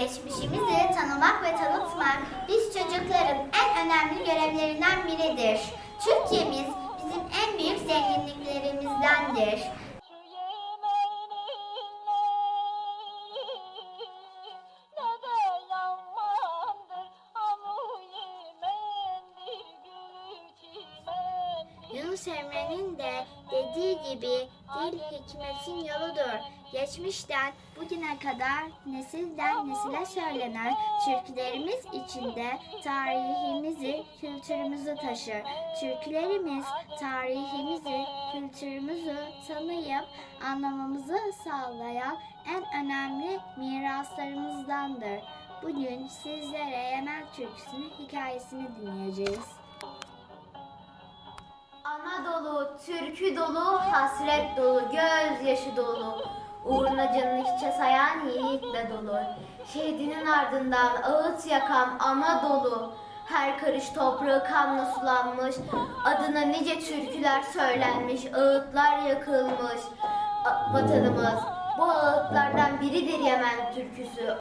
Geçmişimizi tanımak ve tanıtmak biz çocukların en önemli görevlerinden biridir. Türkiye'miz bizim en büyük zenginliklerimizdendir. Yunus Emre'nin de dediği gibi dil hikmetin yoludur. Geçmişten bugüne kadar nesilden nesile söylenen türkülerimiz içinde tarihimizi, kültürümüzü taşır. Türkülerimiz tarihimizi, kültürümüzü tanıyıp anlamamızı sağlayan en önemli miraslarımızdandır. Bugün sizlere Yemen türküsünün hikayesini dinleyeceğiz. Anadolu türkü dolu, hasret dolu, gözyaşı dolu. Uğruna canını hiçe sayan yiğitle dolu. Şehidinin ardından ağıt yakan Anadolu. Her karış toprağı kanla sulanmış. Adına nice türküler söylenmiş, ağıtlar yakılmış. Vatanımız bu ağıtlardan biridir Yemen türküsü.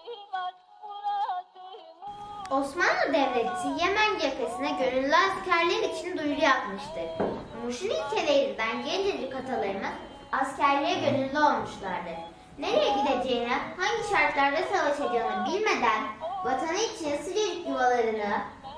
Osmanlı Devleti Yemen cephesine gönüllü askerler için duyuru yapmıştır. Muş'un ilkelerinden gencecik atalarımız askerliğe gönüllü olmuşlardır. Nereye gideceğini, hangi şartlarda savaşacağını bilmeden vatanı için sıcacık yuvalarını,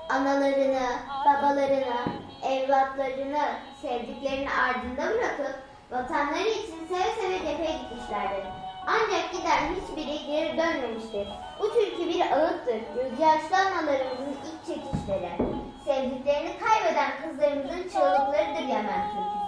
analarını, babalarını, evlatlarını, sevdiklerini ardında bırakıp vatanları için seve seve cepheye gitmişlerdir. Ancak giden hiçbiri geri dönmemiştir. Bu türkü bir ağıttır. Gözyaşlı analarımızın ilk çekişleri. Sevdiklerini kaybeden kızlarımızın çığlıklarıdır attention.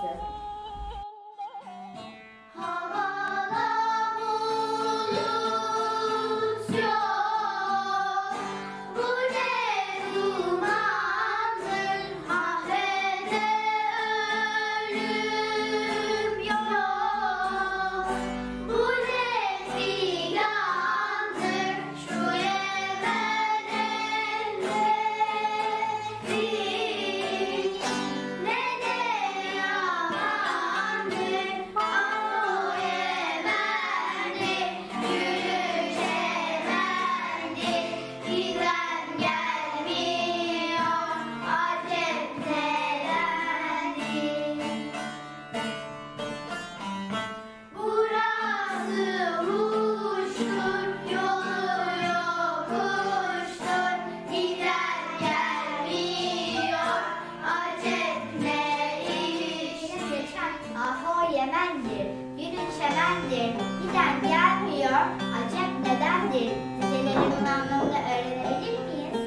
Günün şemendir, giden gelmiyor, acep nedendir? Dizelerimin anlamını öğrenebilir miyiz?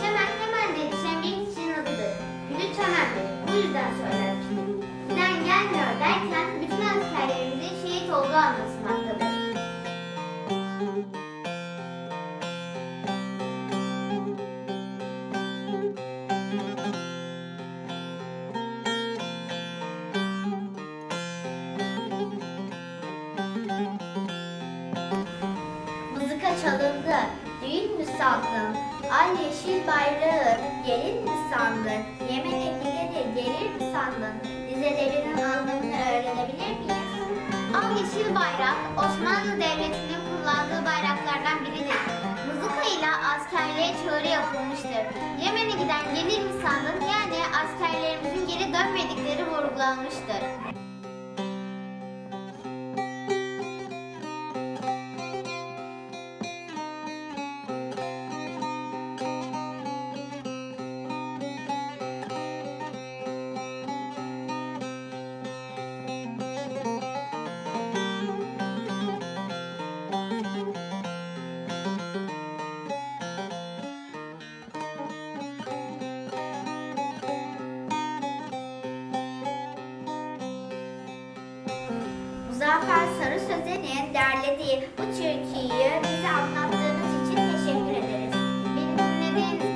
Çemen hemen yetişen bir kişinin adıdır. Gülü çemendir. Bu yüzden söylenmiştir. Giden gelmiyor derken bütün askerlerimizin şehit olduğu anlatılmaktadır. Çalındı, düğün mü sandın? Ay yeşil bayrağı, gelin mi sandın? Yemen'e gideni gelir mi sandın? Dizelerinin anlamını öğrenebilir miyiz? Al yeşil bayrak Osmanlı Devleti'nin kullandığı bayraklardan biridir. Mızıka ile askerliğe çağrı yapılmıştır. Yemen'e giden gelir mi sandın? Yani askerlerimizin geri dönmedikleri vurgulanmıştır. Sarı Sözen'in derlediği bu türküyü bize anlattığınız için teşekkür ederiz. Beni dinlediğiniz